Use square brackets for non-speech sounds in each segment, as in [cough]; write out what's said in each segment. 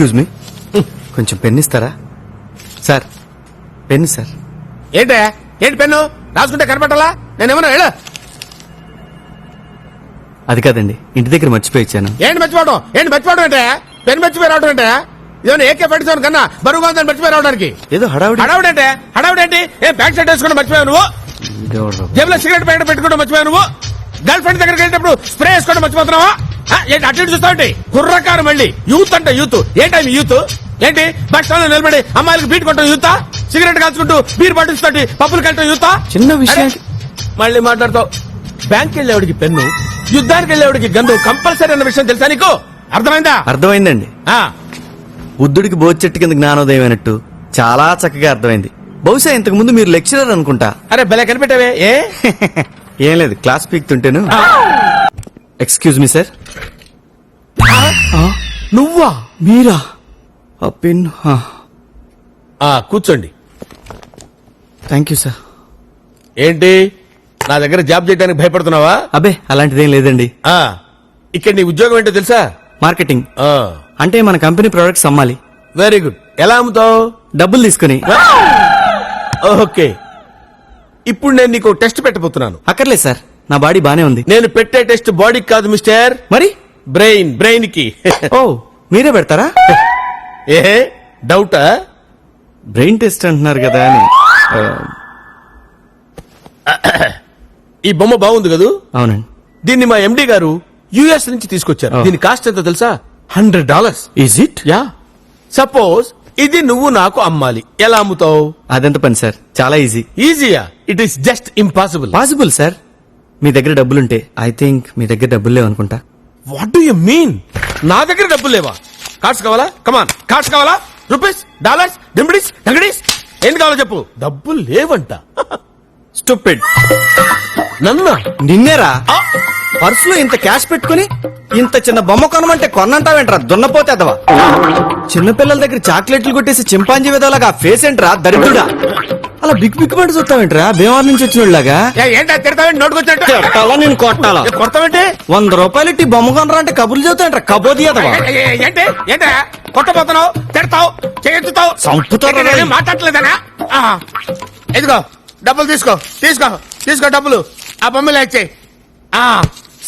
Excuse me కొంచెం pen ఇస్తారా sir pen sir. ఏంటే? ఏంటి పెన్ను? రాసుకుంటే కనపట్టాలా నేనేమన్నా ಹೇಳ అది కాదండి ఇంటి దగ్గర మర్చిపోయి ఇచ్చాను ఏంటి మర్చిపోవడం? ఏంటి మర్చిపోవడం అంటే? పెన్ మర్చిపోయి రావడం అంటే? ఇదేమన్నా ఏకే పెట్టించాను కన్నా బరువుగా ఉందని మర్చిపోయి రావడానికి? ఏదో హడావిడి. హడావుడంటే హడావుడేంటి ఏం బ్యాక్ సైడ్ వేసుకుంటే మర్చిపోయావు నువ్వు? జేబులో సిగరెట్ ప్యాకెట్ పెట్టుకుంటే మర్చిపోయావు నువ్వు? గర్ల్ ఫ్రెండ్ దగ్గరికి వెళ్ళేటప్పుడు స్ప్రే వేసుకోవడం మర్చిపోతున్నావా? ఏంటి అటు ఇటు చూస్తావు కుర్రకారు మళ్ళీ. యూత్ అంటే యూత్ ఏంటి యూత్ ఏంటి? బస్ స్టాండ్లో నిలబడి అమ్మాయిలకు బీట్ కొట్టడం యూత్ సిగరెట్ కాల్చుకుంటూ బీర్ బాటిల్స్ తోటి పప్పులు కట్టడం యూత్ చిన్న విషయం. మళ్ళీ మాట్లాడతావు. బ్యాంక్ వెళ్ళేవాడికి పెన్ను యుద్ధానికి వెళ్ళేవాడికి గన్ను కంపల్సరీ అన్న విషయం తెలుసా నీకు? అర్థమైందా? అర్థమైందండి. ఆ, బుద్ధుడికి బోధి చెట్టు కింద జ్ఞానోదయం అయినట్టు చాలా చక్కగా అర్థమైంది. బహుశా ఇంతకు ముందు మీరు లెక్చరర్ అనుకుంటా. అరే బెల కనిపెట్టావే ఏ? [laughs] ఏం లేదు క్లాస్ పీక్తుంటేను. ఎక్స్క్యూజ్ మీ సార్ నువ్వా? మీరా? ఆ పెన్ ఆ, కూర్చోండి. థ్యాంక్ యూ సార్ ఏంటి? నా దగ్గర జాబ్ చేయడానికి భయపడుతున్నావా? అబే అలాంటిదేం లేదండి. ఆ, ఇక్కడ నీ ఉద్యోగం ఏంటో తెలుసా? మార్కెటింగ్ ఆ, అంటే మన కంపెనీ ప్రొడక్ట్స్ అమ్మాలి. వెరీ గుడ్ ఎలా అమ్ముతావు? డబ్బులు తీసుకుని. ఓకే. ఇప్పుడు నేను నీకు టెస్ట్ పెట్టబోతున్నాను. అక్కర్లేదు సార్ నా బాడీ బానే ఉంది. నేను పెట్టే టెస్ట్ బాడీకి కాదు మిస్టర్. మరి? బ్రెయిన్ బ్రెయిన్కి ఓ మీరే పెడతారా? ఏ డౌటా? బ్రెయిన్ టెస్ట్ అంటున్నారు కదా అని. ఆ, ఈ బొమ్మ బాగుంది కదూ? అవునండి. దీన్ని మా ఎండి గారు యుఎస్ నుంచి తీసుకొచ్చారు. దీని కాస్ట్ ఎంతో తెలుసా? Hundred dollars. Is it yeah. Suppose ఇది నువ్వు నాకు అమ్మాలి. ఎలా అమ్ముతావు? అదెంత పని సార్? చాలా easy. ఈజీయా? It is just impossible. Possible sir. మీ దగ్గర డబ్బులుంటే ఐ థింక్ మీ దగ్గర డబ్బులు లేవనుకుంటా వాట్ డు యు మీన్ నా దగ్గర డబ్బులు లేవా? కార్డ్స్ కావాలా? కమాన్ కార్డ్స్ కావాలా? రూపీస్ డాలర్స్ డింబడీస్ డంగడీస్ ఏంటి కావాలో చెప్పు. డబ్బులు లేవంట. స్టూపిడ్ నన్నా. నిన్నేరా? పర్సులో ఇంత క్యాష్ పెట్టుకుని ఇంత చిన్న బొమ్మ కొనమంటే కొన్నంటావేంట్రా? దున్నపోతే అదవా? చిన్నపిల్లల దగ్గర చాక్లెట్లు కొట్టేసి చింపాంజీ విధాలుగా ఫేస్ ఏంట్రా దరిద్రుడా? అలా బిగ్ బిగ్ పడి చూస్తావేంట్రా? భీమవరం నుంచి వచ్చినోళ్ళగా ఏ, ఏంటా తిడతావేంటి నోటుకొచ్చినట్టు? కొట్టాలా నేను కొట్టాలా? కొడతావేంటి? వంద రూపాయలు ఇట్టి బొమ్మ కొనరా అంటే కబుర్లు చెబుతాయంట్రా కబోది అదవా? ఏంటి? ఏంటా కొట్టబోతున్నావు? తిడతావు? చేతుతావు చంపుతారా రేయ్? మాట్లాడలేదనా? ఇదిగో డబ్బులు తీసుకో. తీసుకో తీసుకో డబ్బులు. ఆ బొమ్మలు ఇచ్చేయి ఆ.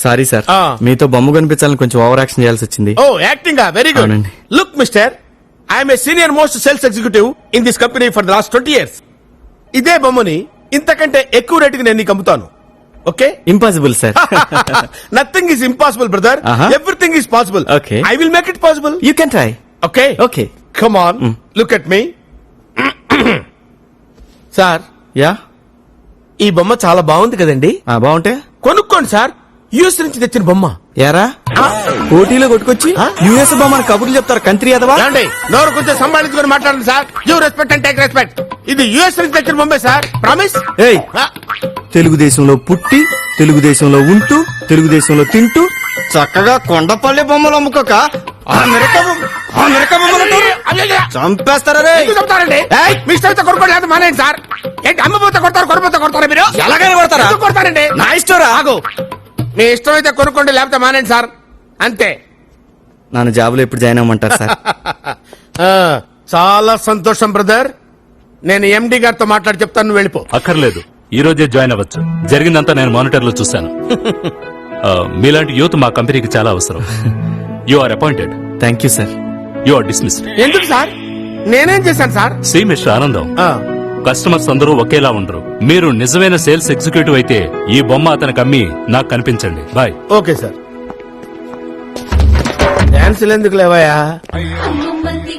Sorry sir. ఆ. మీతో బొమ్మ కనిపించాలని కొంచెం ఓవర్ యాక్షన్ చేయాల్సి వచ్చింది. ఓ acting very good. Look mister I'm a senior most sales executive in this company for the last twenty years ఇదే బొమ్మని ఇంతకంటే ఎక్కువ రేటుకి నేను నీకు అమ్ముతాను. Okay? Impossible sir nothing is impossible brother. Everything is possible Okay. I will make it possible you can try okay okay come on look at me sir yeah ఈ బొమ్మ చాలా బాగుంది కదండి. బాగుంటే? కొనుక్కోండి సార్ యూఎస్ నుంచి తెచ్చిన బొమ్మ. యారా పోటీలో కొట్టుకొచ్చి? యుఎస్ బొమ్మని కబుర్లు చెప్తారు కంత్రి అదవా? నోరు కొంచెం సంభాళించుకొని మాట్లాడండి sir. You respect and take respect ఇది యుఎస్ తెచ్చిన బొమ్మే సార్. ప్రామిస్ ఏయ్ తెలుగుదేశంలో పుట్టి తెలుగుదేశంలో ఉంటూ తెలుగుదేశంలో తింటూ చక్కగా కొండపల్లి బొమ్మలు అమ్ముకోక అమెరికా బొమ్మ- అమెరికా బొమ్మలు. చంపేస్తారా రే? చెప్తారండి? ఏయ్! మీ ఇష్టం అయితే కొనుక్కోండి లేదా మానేయండి సార్. ఏంటి అమ్మపోతే కొడతారు మీరు? ఎలాగైనా కొడతారా? కొడతారండి? నా ఇష్టం రా. మీ ఇష్టం అయితే కొనుక్కోండి లేకపోతే మానేయండి సార్. అంతే. నన్ను జాబులో ఎప్పుడు జాయిన్ అవ్వమంటారు సార్? ఆ, చాలా సంతోషం బ్రదర్. నేను ఎండి గారితో మాట్లాడి చెప్తాను నువ్వు వెళ్ళిపో. అక్కర్లేదు. ఈ రోజే జాయిన్ అవ్వచ్చు. జరిగిందంతా నేను మానిటర్లో చూశాను. ఆ, మీలాంటి యూత్ మా కంపెనీకి చాలా అవసరం. You are appointed thank you sir you are dismissed ఎందుకు సార్? నేనేం చేశాను సార్? సి మిస్టర్ ఆనందం ఆ, కస్టమర్స్ అందరూ ఒకేలా ఉండరు. మీరు నిజమైన సేల్స్ ఎగ్జిక్యూటివ్ అయితే ఈ బొమ్మ అతనికి అమ్మి నాకు కనిపించండి. బాయ్. Okay sir. డాన్సులు ఎందుకు లేవయా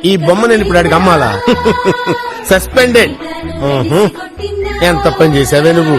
ఈ బొమ్మ నేను ఇప్పుడు అడిగి అమ్మాలా? [laughs] సస్పెండెడ్ ఎంత పని చేసావే నువ్వు?